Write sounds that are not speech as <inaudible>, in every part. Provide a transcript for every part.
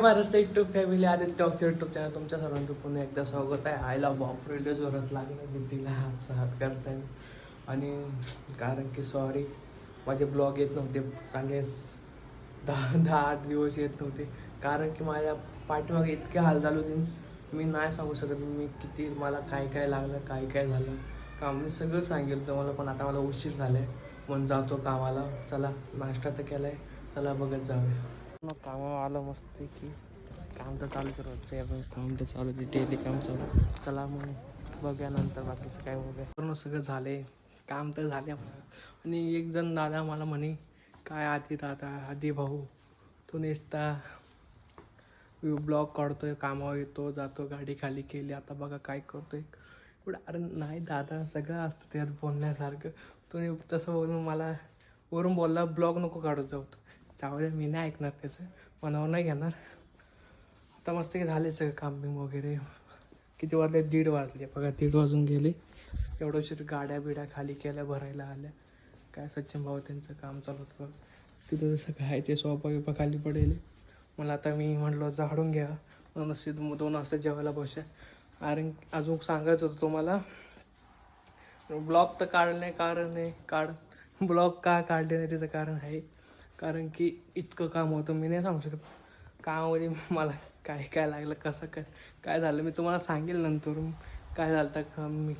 Maharashtra YouTube family Aditya टॉकच्या YouTube channel तुमच्या सर्वांचं पुन्हा एकदा स्वागत आहे. आयला बॉप रेडिओ वरत लागलं बुद्धीला हात हात करताना आणि कारण की सॉरी माझे ब्लॉग येत नव्हते. चांगले दहा दहा आठ दिवस येत नव्हते. कारण की माझ्या पाठीमागे इतके हाल झाले होते. मी नाही सांगू शकत. मी किती मला काय काय लागलं काय काय झालं. काम मी सगळं सांगेल तुम्हाला पण आता मला उशीर झाला आहे म्हणून जातो कामाला. चला नाश्ता तर केला आहे चला बघत जाऊया. कामावर आलं मस्त की. काम तर चालूच रोजचं. आहे काम तर चालू ते डेली काम चालू चला मग बघूया नंतर बाकीचं काय बघूया पूर्ण सगळं झाले काम तर झाले आणि एक जण दादा मला म्हणे काय आधी दादा आधी भाऊ? तू नेसता. ब्लॉग काढतोय कामावर येतो जातो गाडी खाली केली. आता बघा काय करतोय. एवढं अरे नाही दादा सगळं असतं त्यात बोलण्यासारखं. तुम्ही तसं बोलून मला वरून बोलला ब्लॉग नको काढत जाऊ तू. जाऊ दे मी नाही ऐकणार त्याचं. मनावर नाही घेणार. आता मस्त की झाले सगळं काम बिम वगैरे. किती वाजले? दीड वाजले. बघा दीड वाजून गेले. एवढं गाड्या बिड्या खाली केल्या भरायला आल्या. काय सचिन भाऊ त्यांचं काम चालू होतं बघ. तिथं जसं काय ते सोपा बिपा खाली पडेल. मला आता मी म्हणलो झाडून घ्या. मग दोन वाजता जेवायला बसूया कारण अजून सांगायचं होतं तुम्हाला ब्लॉग तर काढलं नाही कारण नाही काढ. ब्लॉग का काढले नाही? त्याचं कारण आहे. कारण की इतकं काम होतं मी नाही सांगू शकत. कामामध्ये मला काय काय लागलं कसं काय काय झालं मी तुम्हाला सांगेल नंतर काय झालं तर मी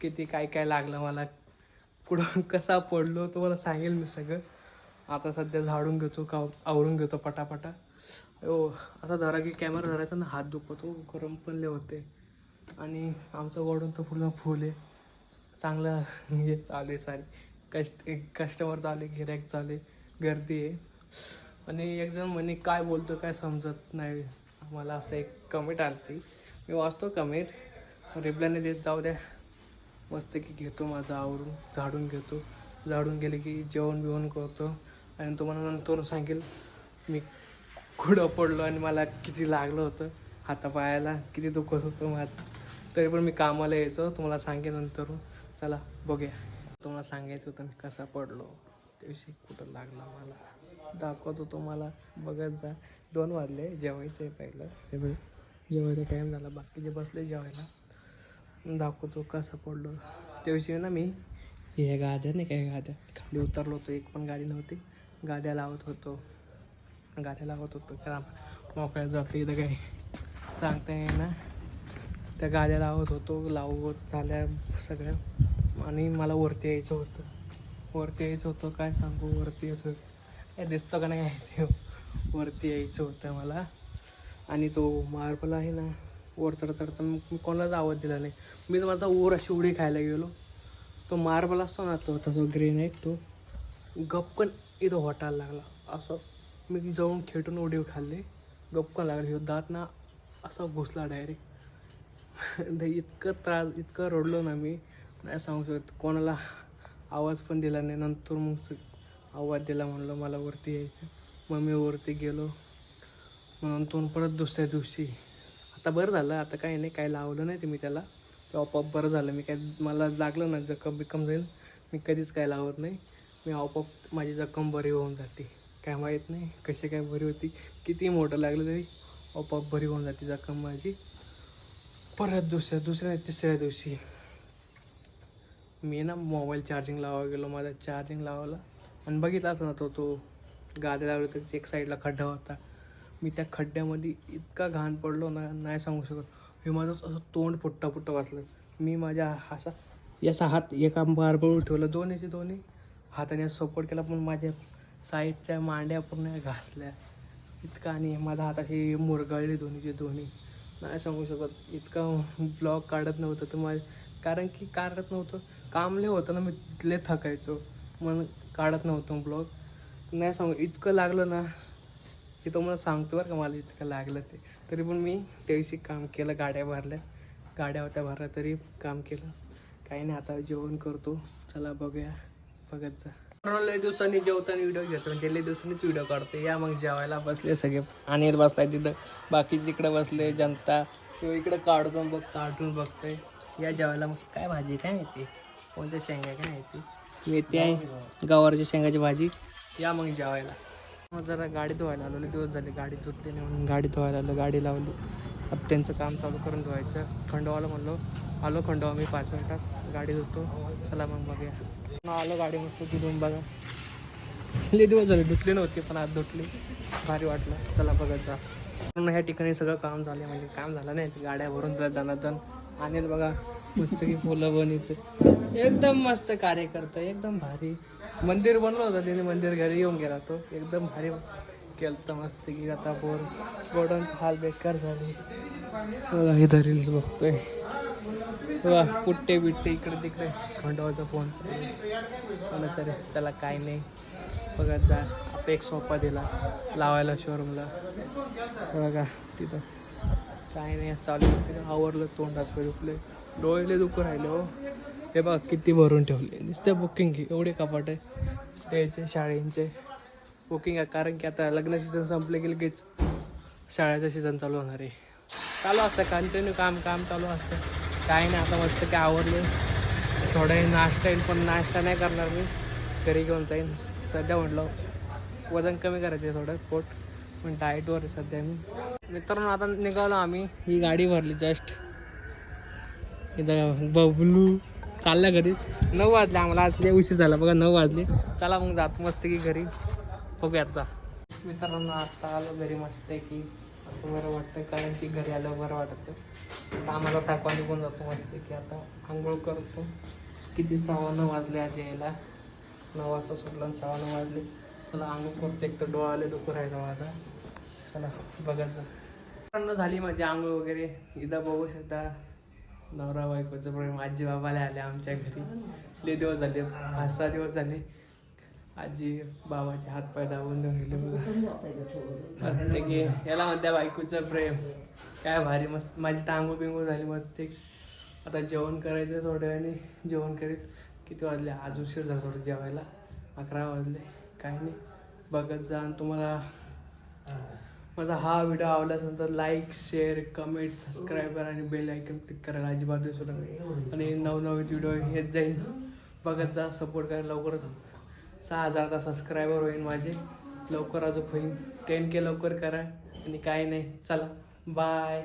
किती काय काय लागलं मला कुठं कसा पडलो तुम्हाला सांगेल मी सगळं. आता सध्या झाडून घेतो का आवरून घेतो पटापटा. हो आता धरा की कॅमेरा धरायचा ना हात दुखतो गरम पण लय होते. आणि आमचं गोडून तर पूर्ण फुल आहे. चांगलं हे चालू आहे सारे. कस्ट कस्टमर चालू आहे गिऱ्हाईक चालू आहे. गर्दी आहे. आणि एक जण म्हणे काय बोलतो काय समजत नाही. मला असं एक कमेंट आली मी वाचतो कमेंट रिप्लायने देत जाऊ द्या. मस्त की घेतो माझं आवरून झाडून घेतो. झाडून गेले की जेवण बिवण करतो. आणि तुम्हाला नंतर सांगेल मी कुठं पडलो आणि मला किती लागलं होतं. हातापायाला किती दुखत होतं माझं. तरी पण मी कामाला यायचो. तुम्हाला सांगेन नंतर. चला बघूया. तुम्हाला सांगायचं होतं मी कसा पडलो. विषय कुठं लागला मला? दाखवतो तुम्हाला. बघत जा. दोन वाजले जेवायचं आहे पहिलं. हे बघ जेवायचा टाईम झाला. बाकीचे बसले जेवायला दाखवतो कसं पडलो. त्याविषयी ना मी हे गाद्या नाही काय गाद्या. खाली उतरलो होतो. एक पण गाडी नव्हती. गाद्या लावत होतो. गाड्या लावत होतो. का मोकळ्यात जातो इथं काय सांगता ना त्या गाड्या लावत होतो. लावत झाल्या सगळ्या. आणि मला वरती यायचं होतं. वरती यायचं होतं काय सांगू? वरती यायचं काय दिसतो का नाही आहे ते हो. वरती यायचं होतं मला. आणि तो मार्बल आहे ना. वर चढ चढता मग मी कोणालाच आवाज दिला नाही. मी तर माझा वर अशी उडी खायला गेलो. तो मार्बल असतो ना तो त्याचा ग्रेनाईट तो. गपकन इथं हॉटायला लागला. असं मी जाऊन खेटून उडी खाल्ले. गपकन लागले. ह्यो दात ना असा घुसला डायरेक्ट <laughs> इतकं त्रास इतकं रडलो ना मी. नाही सांगू शकत कोणाला आवाज पण दिला नाही. नंतर मग स आवाज दिला म्हणलं मला वरती यायचं. मग मी वरती गेलो. मग नंतर परत दुसऱ्या दिवशी. आता बरं झालं. आता काही नाही. काही लावलं नाही ते मी त्याला. ते आपोआप बरं झालं. मी काय मला लागलं ना जखम बिकम जाईल. मी कधीच काय लावत नाही. मी आपोआप माझी जखम बरी होऊन जाते. काय माहीत नाही कशी काय बरी होती. किती मोठं लागलं तरी आपोआप बरी होऊन जाते जखम माझी. परत दुसऱ्या दुसऱ्या तिसऱ्या दिवशी. मी ना मोबाईल चार्जिंग लावा गेलो माझा चार्जिंग लावायला आणि बघितला असं ना तो तो गाड्या लावली तर एक साईडला खड्डा होता. मी त्या खड्ड्यामध्ये इतका घाण पडलो ना नाही सांगू शकत. हे माझं असं तोंड फुट्टा फुट्टा वाचलं. मी माझ्या असा याचा हात एका बारबळून ठेवलं दोन्हीचे दोन्ही हाताने सपोर्ट केला पण माझ्या साईडच्या मांड्या पूर्ण घासल्या. इतका आणि माझा हात असे मुरगळले दोन्हीचे दोन्ही. नाही सांगू शकत इतका ब्लॉग काढत नव्हतं. तर माझ्या कारण की काढत नव्हतं. काम लय होतं ना मी तिथले थकायचो. मग काढत नव्हतो ब्लॉग. नाही सांगू इतकं लागलं ना हे तो मला सांगतो बरं का मला इतकं लागलं ते. तरी पण मी त्याविषयी काम केलं गाड्या भरल्या. गाड्या होत्या भरल्या तरी काम केलं. काही नाही आता जेवण करतो. चला बघूया. बघत जा. लय दिवसांनी जेवताना व्हिडिओ घेतो. म्हणजे लय दिवसांनीच व्हिडिओ काढतो. या मग जेवायला बसले सगळे. आणि बसलाय तिथं. बाकी तिकडे बसले जनता. किंवा इकडे काढतो बघ कार्टून बघतोय. या जेवायला मग काय भाजी काय माहिती? कोणत्या शेंगा काय माहिती मेथी आहे गवारच्या शेंगाची भाजी. या मग जेवायला. मग जरा गाडी धुवायला आलो दिवस झाले गाडी धुतली नाही म्हणून गाडी धुवायला आलो गाडी लावली. आता त्यांचं काम चालू करून धुवायचं. खंडोवाला म्हणलो आलो खंडोवा मी पाच मिनिटात गाडी धुतो. चला मग बघूया. मग आलो गाडी मस्त धुवून बघा. लय दिवस झाले धुतली नव्हती पण आज धुतली. भारी वाटलं. चला बघत जा. पूर्ण ह्या ठिकाणी सगळं काम झालं म्हणजे काम झालं नाही ते गाड्या भरून झाल्या दनादन आणि बघा. पुस्तकी फुलं बनवते एकदम मस्त कार्य करतं एकदम भारी. मंदिर बनवलं होतं त्याने मंदिर घरी येऊन गेला तो. एकदम भारी केलं तर मस्त की आता बोर गोडांचा हाल बेकार झाले. बघा इथं रील्स बघतोय. बघा पुट्टे बिट्टे इकडे तिकडे. खंडोबाचा फोन चालू तरी चला काय नाही. बघत जा. आता एक सोफा दिला. लावायला शोरूमला बघा तिथं. काय नाही चालू असते आवरलं तोंडात दुखले डोळे दुखू राहिले हो. हे बघा किती भरून ठेवले. नुसते बुकिंग एवढे कपाट आहे द्यायचे शाळेंचे. बुकिंग आहे. कारण की आता लग्न सीझन संपले की लगेच शाळेचं सीझन चालू होणार आहे. चालू असतं. कंटिन्यू काम काम चालू असतं. काय नाही. आता मस्त काय आवरले. थोडा नाश्ता येईल पण नाश्ता नाही करणार मी. घरी घेऊन जाईन. सध्या म्हटलं वजन कमी करायचं आहे थोडं. पोट. पण डाएटवर सध्या मी. मित्रांनो आता निघालो आम्ही. ही गाडी भरली जस्ट इथं बबलू चालल्या घरी. नऊ वाजले आम्हाला आज लय उशीर झाला बघा नऊ वाजले. चला मग जातो मस्त की घरी. बघूयात जा. मित्रांनो आता आलो घरी मस्त आहे की असं बरं वाटतं कारण की घरी आलं बरं वाटतं. आता आम्हाला थकवा निघून जातो मस्त की आता आंघोळ करतो. किती सव्वा नऊ वाजले आज यायला? नऊ वाजता सुटलं आणि सव्वा नऊ वाजले. चला आंघोळ करतो. एक तर डोळाले दुखू राहिला माझा. चला बघत जा. झाली माझी आंघोळ वगैरे. इथं बघू शकता नवरा बायकोचं प्रेम आजी बाबाला आले आमच्या घरी. लय दिवस झाले पाच सहा दिवस झाले. आजी बाबाचे हात पाय दाबून देऊन गेले मस्त की याला म्हणत्या बायकोचं प्रेम. काय भारी मस्त. माझी टांगू बिंगू झाली मस्त. आता जेवण करायचं थोड्या वेळाने. जेवण करीत. किती वाजले? आज उशीर झाला थोडं जेवायला. अकरा वाजले. काय नाही. बघत जा आणि तुम्हाला माझा हा व्हिडिओ आवडला असेल तर लाईक शेअर कमेंट सबस्क्राईबर आणि बेल आयकन क्लिक करायला अजिबात विसरू नका. आणि नवनवीन व्हिडिओ येत जाईल. बघत जा सपोर्ट करायला लवकरच सहा हजारचा सबस्क्रायबर होईल माझे. लवकर अजून होईल टेन के लवकर करा. आणि काही नाही. चला. बाय